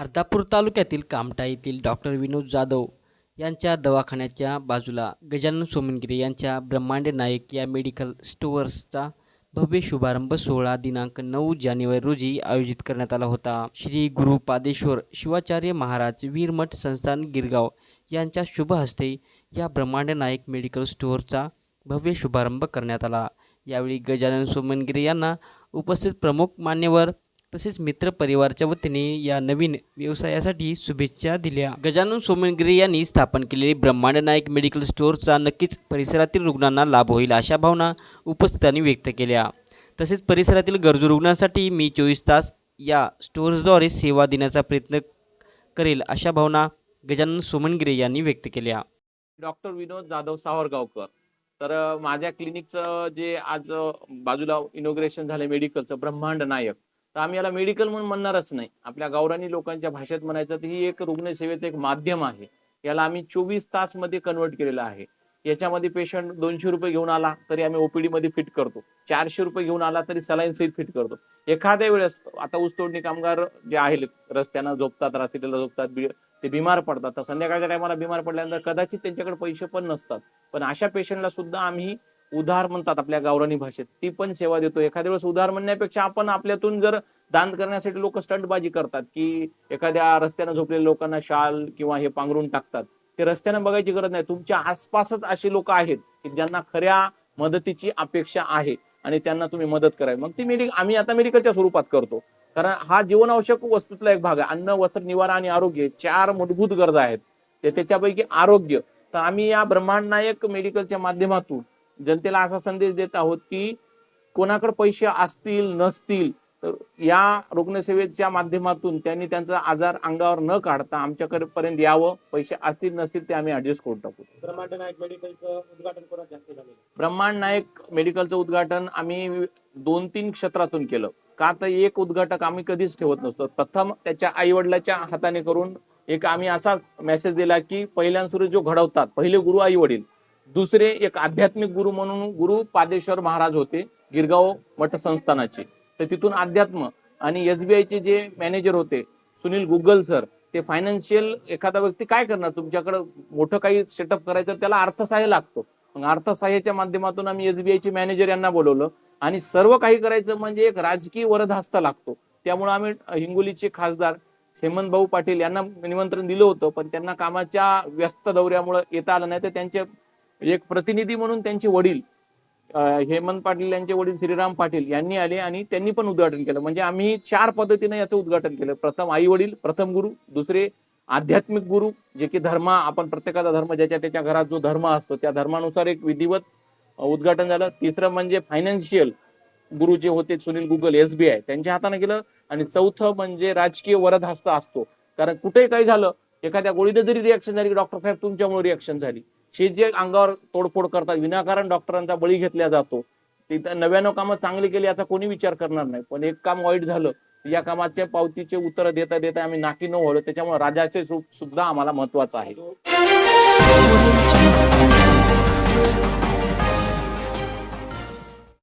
अर्धापूर तालुक्यातील कामठा येथील डॉक्टर विनोद जाधव यांच्या दवाखान्याच्या बाजूला गजानन सोमनगिरे यांच्या ब्रह्मांड नायक या मेडिकल स्टोअर्सचा भव्य शुभारंभ सोहळा दिनांक नऊ जानेवारी रोजी आयोजित करण्यात आला होता. श्री गुरु पादेश्वर शिवाचार्य महाराज वीरमठ संस्थान गिरगाव यांच्या शुभ हस्ते या ब्रह्मांड नायक मेडिकल स्टोअरचा भव्य शुभारंभ करण्यात आला. यावेळी गजानन सोमनगिरे यांना उपस्थित प्रमुख मान्यवर तसेच मित्र परिवारच्या वतीने या नवीन व्यवसायासाठी शुभेच्छा दिल्या. गजानन सोमनगिरे यांनी स्थापन केलेली ब्रह्मांड नायक मेडिकल स्टोअरचा नक्कीच परिसरातील रुग्णांना लाभ होईल अशा भावना उपस्थितांनी व्यक्त केल्या. तसेच परिसरातील गरजू रुग्णांसाठी मी चोवीस तास या स्टोअर्सद्वारे सेवा देण्याचा प्रयत्न करेल अशा भावना गजानन सोमनगिरे यांनी व्यक्त केल्या. डॉक्टर विनोद जाधव सावरगावकर. तर माझ्या क्लिनिकचं जे आज बाजूला इनोग्रेशन झालं मेडिकलचं ब्रह्मांड नायक. तर आम्ही याला मेडिकल म्हणून म्हणणारच नाही. आपल्या गावरानी लोकांच्या भाषेत म्हणायचं तर ही एक रुग्णसेवेचं एक माध्यम आहे. याला आम्ही चोवीस तासमध्ये कन्वर्ट केलेलं आहे. याच्यामध्ये पेशंट दोनशे रुपये घेऊन आला तरी आम्ही ओपीडी मध्ये फिट करतो. चारशे रुपये घेऊन आला तरी सलाईन सहित फिट करतो. एखाद्या वेळेस आता ऊसतोडणी कामगार जे आहेत रस्त्यानं झोपतात रात्रीला झोपतात ते बिमार पडतात. तर संध्याकाळच्या टायमाला बिमार पडल्यानंतर कदाचित त्यांच्याकडे पैसे पण नसतात. पण अशा पेशंटला सुद्धा आम्ही उधार म्हणतात आपल्या गावरानी भाषेत. ती पण सेवा देतो एखाद्या वेळेस उधार म्हणण्यापेक्षा आपण आपल्यातून जर दान करण्यासाठी लोक स्टंटबाजी करतात की एखाद्या रस्त्यानं झोपलेल्या लोकांना शाल किंवा हे पांघरून टाकतात ते रस्त्यानं बघायची गरज नाही. तुमच्या आसपासच असे लोक आहेत की ज्यांना खऱ्या मदतीची अपेक्षा आहे आणि त्यांना तुम्ही मदत करावी. मग ती मेडिकल आम्ही आता मेडिकलच्या स्वरूपात करतो. कारण हा जीवनावश्यक वस्तूतला एक भाग आहे. अन्न वस्त्र निवारा आणि आरोग्य चार मूलभूत गरजा आहेत. ते त्याच्यापैकी आरोग्य. तर आम्ही या ब्रह्मांड नायक मेडिकलच्या माध्यमातून जनतेला असा संदेश देत आहोत की कोणाकडे पैसे असतील नसतील तर या रुग्णसेवेच्या माध्यमातून त्यांनी त्यांचा आजार अंगावर न काढता आमच्याकडे पर्यंत यावं. पैसे असतील नसतील ते आम्ही ऍडजस्ट करून टाकू. ब्रह्मांड नायक मेडिकलचं उद्घाटन ब्रह्मांड नायक मेडिकलचं उद्घाटन आम्ही दोन तीन क्षेत्रातून केलं. का तर एक उद्घाटक आम्ही कधीच ठेवत नसतो. प्रथम त्याच्या आई वडिलाच्या हाताने करून एक आम्ही असा मेसेज दिला की पहिल्यांसुरू जो घडवतात पहिले गुरु आई वडील दुसरे एक आध्यात्मिक गुरु म्हणून गुरु पादेश्वर महाराज होते गिरगाव मठ संस्थानाचे. तर तिथून अध्यात्म आणि SBI चे जे मॅनेजर होते सुनील गुगल सर ते फायनान्शियल एखादा व्यक्ती काय करणार? तुमच्याकडे मोठं काही सेटअप करायचं त्याला अर्थसहाय्य लागतो. मग अर्थसहाय्याच्या माध्यमातून आम्ही एसबीआय चे मॅनेजर यांना बोलवलं आणि सर्व काही करायचं म्हणजे एक राजकीय वरदहस्त लागतो. त्यामुळे आम्ही हिंगोलीचे खासदार हेमंत भाऊ पाटील यांना निमंत्रण दिलं होतं पण त्यांना कामाच्या व्यस्त दौऱ्यामुळे येता आलं नाही तर त्यांचे एक प्रतिनिधी म्हणून त्यांचे वडील हेमंत पाटील यांचे वडील श्रीराम पाटील यांनी आले आणि त्यांनी पण उद्घाटन केलं. म्हणजे आम्ही चार पद्धतीने याचं उद्घाटन केलं. प्रथम आई वडील प्रथम गुरु दुसरे आध्यात्मिक गुरु जे की धर्म आपण प्रत्येकाचा धर्म ज्याच्या त्याच्या घरात जो धर्म असतो त्या धर्मानुसार एक विधिवत उद्घाटन झालं. तिसरं म्हणजे फायनान्शियल गुरु जे होते सुनील गुगल एसबीआय त्यांच्या हाताने केलं. आणि चौथं म्हणजे राजकीय वरद हस्त असतो. कारण कुठे काही झालं एखाद्या गोळीने जरी रिॲक्शन झाली डॉक्टर साहेब तुमच्यामुळे रिॲक्शन झाली. हे जे अंगावर तोडफोड करतात. विनाकारण डॉक्टरांचा बळी घेतला जातो. तिथं नव्यानं कामं चांगली केली याचा कोणी विचार करणार नाही. पण एक काम वाईट झालं. या कामाच्या पावतीचे उत्तर देता देता आम्ही नाकी न वळलो त्याच्यामुळे राजाचे रूप सुद्धा आम्हाला महत्वाचं आहे.